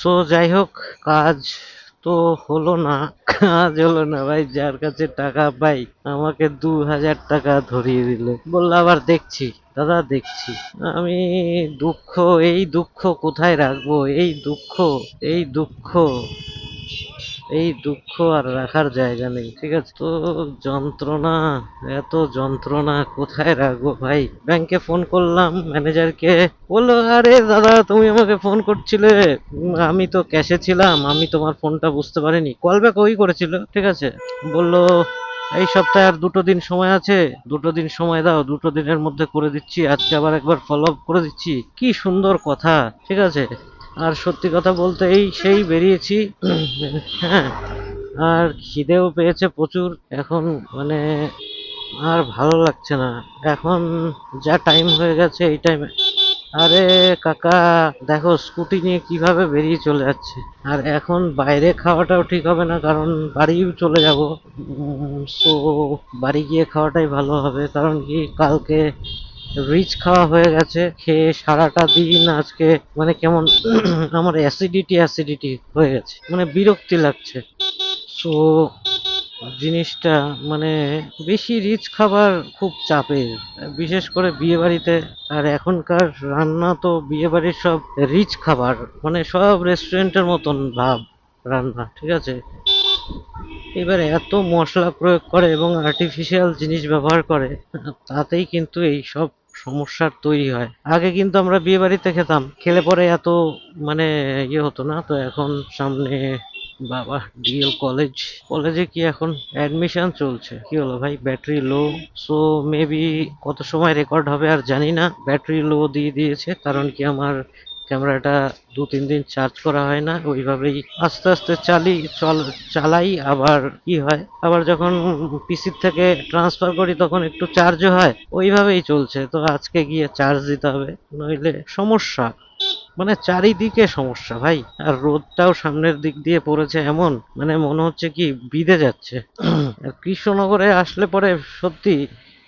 So যাই হোক কাজ তো হলো না, কাজ হলো না ভাই, যার কাছে টাকা পাই, আমাকে দু হাজার টাকা ধরিয়ে দিল। বলল, আবার দেখছি, দাদা, দেখছি। আমি দুঃখ, এই দুঃখ কোথায় রাখব? এই দুঃখ এই দুঃখ এই দুঃখ আর রাখার জায়গা নেই, ঠিক আছে? তো যন্ত্রণা, এত যন্ত্রণা, কোথায় রাখব ভাই? ব্যাংকে ফোন করলাম ম্যানেজারকে বলল, আরে দাদা, তুমি আমাকে ফোন করছিলে। আমি তো ক্যাশে ছিলাম, আমি তোমার ফোনটা বুঝতে পারিনি। কল ব্যাক ওই করেছিল, ঠিক আছে? বলল, এই সপ্তাহে আর দুটো দিন সময় আছে। দুটো দিন সময় দাও, দুটো দিনের মধ্যে করে দিচ্ছি। আজকে আবার একবার ফলো আপ করে দিচ্ছি। কি সুন্দর কথা, ঠিক আছে? আর সত্যি কথা বলতে এই সেই বেরিয়েছি। হ্যাঁ আর খিদেও পেয়েছে প্রচুর। এখন মানে আর ভালো লাগছে না। এখন যা টাইম হয়ে গেছে এই টাইমে আরে কাকা, দেখো স্কুটি নিয়ে কীভাবে বেরিয়ে চলে যাচ্ছে। আর এখন বাইরে খাওয়াটাও ঠিক হবে না, কারণ বাড়ি চলে যাব। সো বাড়ি গিয়ে খাওয়াটাই ভালো হবে। কারণ কি কালকে রিচ খাওয়া হয়ে গেছে, খেয়ে সারাটা দিন আজকে মানে কেমন আমার অ্যাসিডিটি অ্যাসিডিটি হয়ে গেছে মানে বিরক্তি লাগছে। সো জিনিসটা মানে বেশি রিচ খাবার খুব চাপের বিশেষ করে বিয়ে বাড়িতে, আর এখনকার রান্না তো বিয়ে বাড়ির সব রিচ খাবার মানে সব রেস্টুরেন্টের মতন ভাব রান্না, ঠিক আছে? এবারে এত মশলা প্রয়োগ করে এবং আর্টিফিশিয়াল জিনিস ব্যবহার করে, তাতেই কিন্তু এই সব সমস্যার তৈরি হয়। আগে কিন্তু আমরা বিয়ে বাড়িতে খেতাম। খেলে পরে এত মানে ইয়ে হতো না। তো এখন সামনে বাবা ডিএল কলেজ। কলেজে কি এখন অ্যাডমিশন চলছে? কি হলো ভাই? ব্যাটারি লো? সো মেবি কত সময় রেকর্ড হবে আর জানি না। ব্যাটারি লো দিয়ে দিয়েছে। কারণ কি আমার ক্যামেরাটা দু, তিন দিন চার্জ করা হয় না, ওইভাবেই আস্তে আস্তে চালি, চল, চালাই, আবার কি হয়। আবার যখন পিসির থেকে ট্রান্সফার করি, তখন একটু চার্জও হয়। ওইভাবেই চলছে। তো আজকে গিয়ে চার্জ দিতে হবে, নইলে সমস্যা। মানে চারিদিকে সমস্যা ভাই। আর রোদটাও সামনের দিক দিয়ে পড়েছে এমন মানে মনে হচ্ছে কি বিদে যাচ্ছে। আর কৃষ্ণনগরে আসলে পরে সত্যি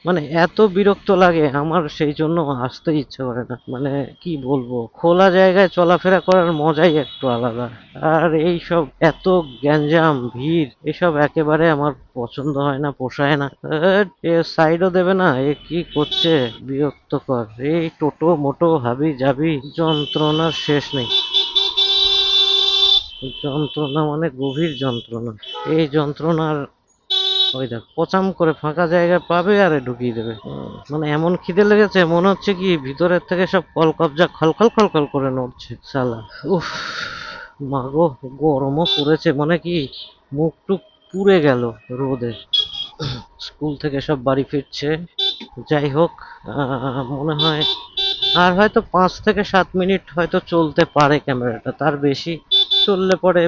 মানে এত বিরক্ত লাগে, আমার সেই জন্য আসতে ইচ্ছে করে না। মানে কি বলব, খোলা জায়গায় চলাফেরা করার মজাই একটু আলাদা। আর এই সব এত গ্যাঞ্জাম, ভিড়, এসব একেবারে আমার পছন্দ হয় না, পোষায় না। সাইডও দেবে না, এ কি করছে? বিরক্তকর। এই টোটো, মোটো, হাবি যাবি যন্ত্রণার শেষ নেই। যন্ত্রণা মানে গভীর যন্ত্রণা। এই যন্ত্রণার ওই দেখ, পচাম করে ফাঁকা জায়গায় পাবে আরে ঢুকিয়ে দেবে। মানে এমন খিদে লেগেছে, মনে হচ্ছে কি ভিতরের থেকে সব কল কবজা খলখল খলখল করে নড়ছে। সালা উফ মাগো গরমও পড়েছে মানে কি মুখ টুক পুড়ে গেল রোদে। স্কুল থেকে সব বাড়ি ফিরছে। যাই হোক মনে হয় আর হয়তো পাঁচ থেকে সাত মিনিট হয়তো চলতে পারে ক্যামেরাটা, তার বেশি চললে পরে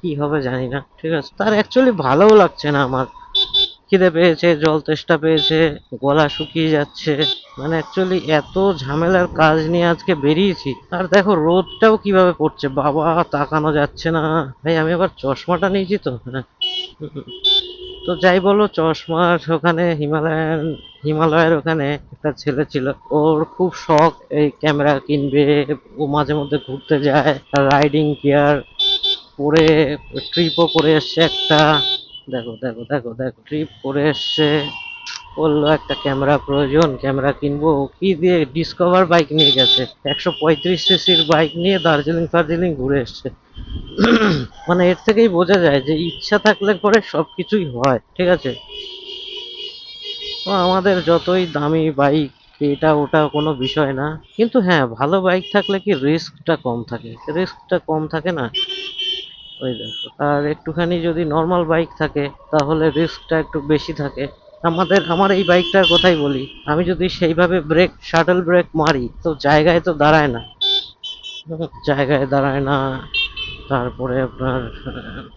কি হবে জানি না, ঠিক আছে? তার অ্যাকচুয়ালি ভালোও লাগছে না আমার। খিদে পেয়েছে, জল তেষ্টা পেয়েছে, গলা শুকিয়ে যাচ্ছে। মানে অ্যাকচুয়ালি এত ঝামেলার কাজ নিয়ে আজকে বেরিয়েছি। আর দেখো, রোদটাও কীভাবে পড়ছে? বাবা, তাকানো যাচ্ছে না। ভাই, আমি আবার চশমাটা নিয়েছি তো? হ্যাঁ। তো যাই বলো, চশমার ওখানে হিমালয়ান, হিমালয়ের ওখানে একটা ছেলে ছিল। ওর খুব শখ এই ক্যামেরা কিনবে, ও মাঝে মধ্যে ঘুরতে যায় রাইডিং গিয়ার পরে ট্রিপও করে এসছে একটা, দেখো দেখো দেখো দেখো ট্রিপ করে এসছে, বলল একটা ক্যামেরা প্রয়োজন ক্যামেরা কিনবো, কি দিয়ে ডিসকভার বাইক নিয়ে গেছে, একশো পঁয়ত্রিশ সিসির বাইক নিয়ে দার্জিলিং ফার্জিলিং ঘুরে এসছে। মানে এর থেকেই বোঝা যায় যে ইচ্ছা থাকলে পরে সবকিছুই হয়, ঠিক আছে? তো আমাদের যতই দামি বাইক এটা, ওটা কোনো বিষয় না। কিন্তু হ্যাঁ ভালো বাইক থাকলে কি রিস্কটা কম থাকে? রিস্কটা কম থাকে না। ওই দেখো আর একটুখানি যদি নর্মাল বাইক থাকে, তাহলে রিস্কটা একটু বেশি থাকে। আমাদের, আমার এই বাইকটার কথাই বলি, আমি যদি সেইভাবে ব্রেক শাটল ব্রেক মারি, তো জায়গায় তো দাঁড়ায় না। জায়গায় দাঁড়ায় না, তারপরে আপনার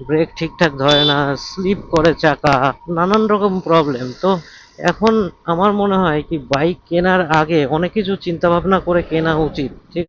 ব্রেক ঠিকঠাক ধরে না স্লিপ করে চাকা, নানান রকম প্রবলেম তো এখন আমার মনে হয় কি বাইক কেনার আগে অনেক কিছু চিন্তা ভাবনা করে কেনা উচিত, ঠিক